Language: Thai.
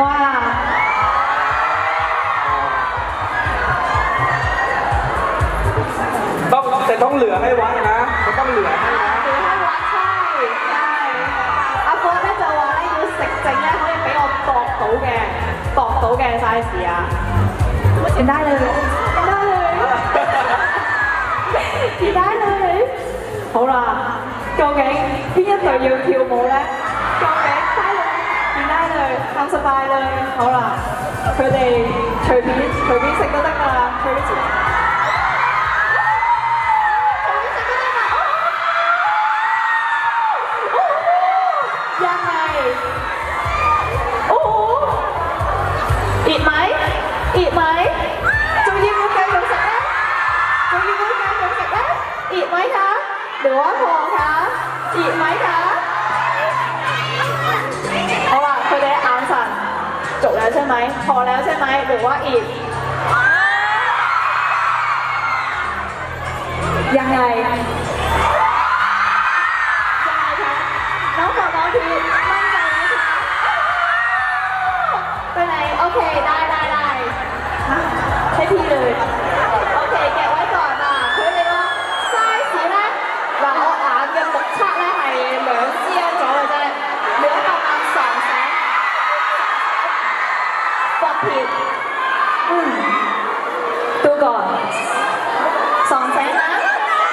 ว่า ต้องแต่ต้องเหลือให้วัดนะจะต้องเหลือให้นะ หรือให้วัดใช่ใช่阿哥咧就话咧要食整咧可以俾我度到嘅度到嘅 size 啊，剪ได้เลย剪ได้เลย剪ได้เลย好啦，究竟边一队要跳舞咧？ สบายเลยเอาล่ะเธอเลยเธอพีเธอพีเซ็กเตอร์ตะกาเธอพีเซ็กต์ยังไงโอ้โอีกไหมอีกไหมจะยืนมือกันถึงแรกจะยืนมือกันถึงสแรกอีกไหมคะหรือว่าพอคะอีกไหมคะ จบแล้วใช่ไหม พอแล้วใช่ไหมหรือว่าอีก ยังไง ผิด